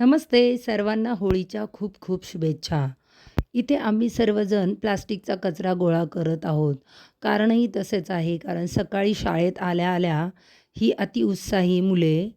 नमस्ते सर्वांना होळीच्या खूप खूप शुभेच्छा. इथे आम्ही सर्वजण प्लास्टिकचा कचरा गोळा करत आहोत. कारणही तसेच आहे कारण सकाळी शाळेत आल्या आल्या ही अतिउत्साही मुले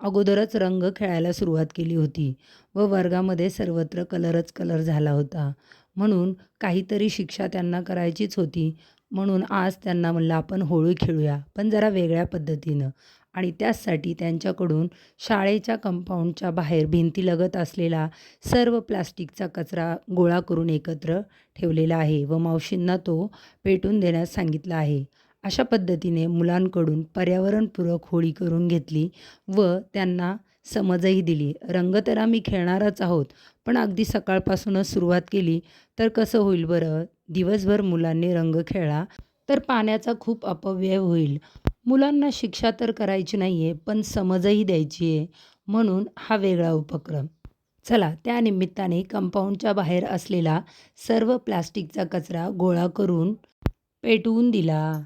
अगोदरच रंग खेळायला सुरुवात केली होती व वर्गामध्ये सर्वत्र कलरच कलर झाला होता. म्हणून काहीतरी शिक्षा त्यांना करायचीच होती म्हणून आज त्यांना म्हणलं आपण होळी खेळूया पण जरा वेगळ्या पद्धतीनं. आणि त्याचसाठी त्यांच्याकडून शाळेच्या कंपाऊंडच्या बाहेर भिंतीलगत असलेला सर्व प्लास्टिकचा कचरा गोळा करून एकत्र ठेवलेला आहे व मावशींना तो पेटून देण्यास सांगितलं आहे. अशा पद्धतीने मुलांकडून पर्यावरणपूरक होळी करून घेतली व त्यांना समजही दिली. रंग तर आम्ही खेळणारच आहोत पण अगदी सकाळपासूनच सुरुवात केली तर कसं होईल बरं? दिवसभर मुलांनी रंग खेळला तर पाण्याचा खूप अपव्यय होईल. मुलांना शिक्षा तर करायची नाही आहे पण समजही द्यायची आहे म्हणून हा वेगळा उपक्रम. चला त्या निमित्ताने कंपाऊंडच्या बाहेर असलेला सर्व प्लास्टिकचा कचरा गोळा करून पेटवून दिला.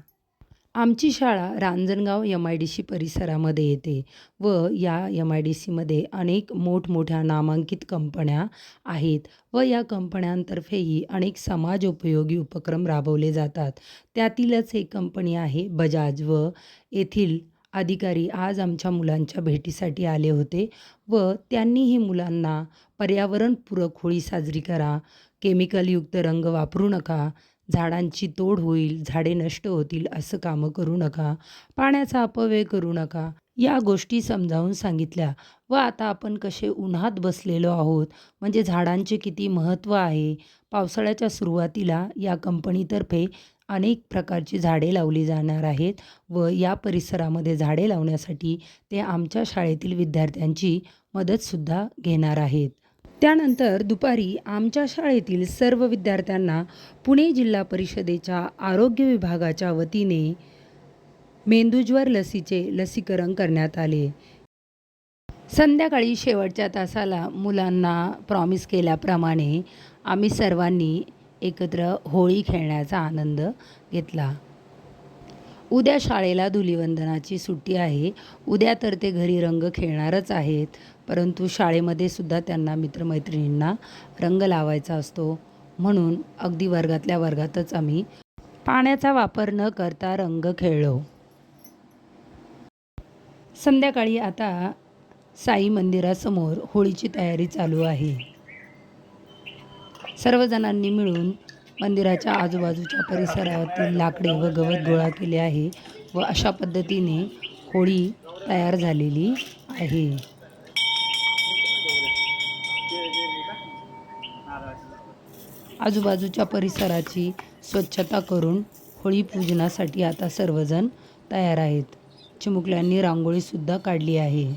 आमची शाळा Ranjangaon M I D C परिसरामध्ये येते व या एम आय डी सीमध्ये अनेक मोठमोठ्या नामांकित कंपन्या आहेत व या कंपन्यांतर्फेही अनेक समाजोपयोगी उपक्रम राबवले जातात. त्यातीलच एक कंपनी आहे बजाज व येथील अधिकारी आज आमच्या मुलांच्या भेटीसाठी आले होते व त्यांनीही मुलांना पर्यावरणपूरक होळी साजरी करा केमिकलयुक्त रंग वापरू नका झाडांची तोड होईल झाडे नष्ट होतील असं कामं करू नका पाण्याचा अपव्यय करू नका. या गोष्टी समजावून सांगितल्या व आता आपण कसे उन्हात बसलेलो आहोत म्हणजे झाडांचे किती महत्त्व आहे? पावसाळ्याच्या सुरुवातीला या कंपनीतर्फे अनेक प्रकारची झाडे लावली जाणार आहेत व या परिसरामध्ये झाडे लावण्यासाठी ते आमच्या शाळेतील विद्यार्थ्यांची मदतसुद्धा घेणार आहेत. त्यानंतर दुपारी आमच्या शाळेतील सर्व विद्यार्थ्यांना पुणे जिल्हा परिषदेच्या आरोग्य विभागाच्या वतीने मेंदूज्वर लसीचे लसीकरण करण्यात आले. संध्याकाळी शेवटच्या तासाला मुलांना प्रॉमिस केल्याप्रमाणे आम्ही सर्वांनी एकत्र होळी खेळण्याचा आनंद घेतला. उद्या शाळेला धुलीवंदनाची सुट्टी आहे. उद्या तर ते घरी रंग खेळणारच आहेत. परंतु शाळेमध्ये सुद्धा त्यांना मित्रमैत्रिणींना रंग लावायचा असतो. म्हणून अगदी वर्गातल्या वर्गातच आम्ही पाण्याचा वापर न करता रंग खेळलो. संध्याकाळी आता साई मंदिरासमोर होळीची तयारी चालू आहे. सर्वजणांनी मिळून मंदिराच्या आजूबाजूच्या परिसरातील लाकडे व गवत गोळा केले आहे व अशा पद्धतीने होळी तयार झालेली आहे. आजूबाजूच्या परिसराची स्वच्छता करून होळी पूजनासाठी आता सर्वजण तयार आहेत. चिमुकल्यांनी रांगोळीसुद्धा काढली आहे.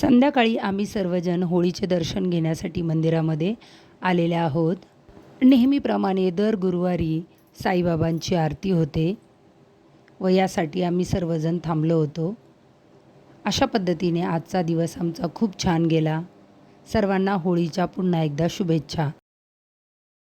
संध्याकाळी आम्ही सर्वजण होळीचे दर्शन घेण्यासाठी मंदिरामध्ये आलेले आहोत. नेहमीप्रमाणे दर गुरुवारी साईबाबांची आरती होते व यासाठी आम्ही सर्वजण थांबलो होतो. अशा पद्धतीने आजचा दिवस आमचा खूप छान गेला. सर्वांना होळीच्या पुन्हा एकदा शुभेच्छा.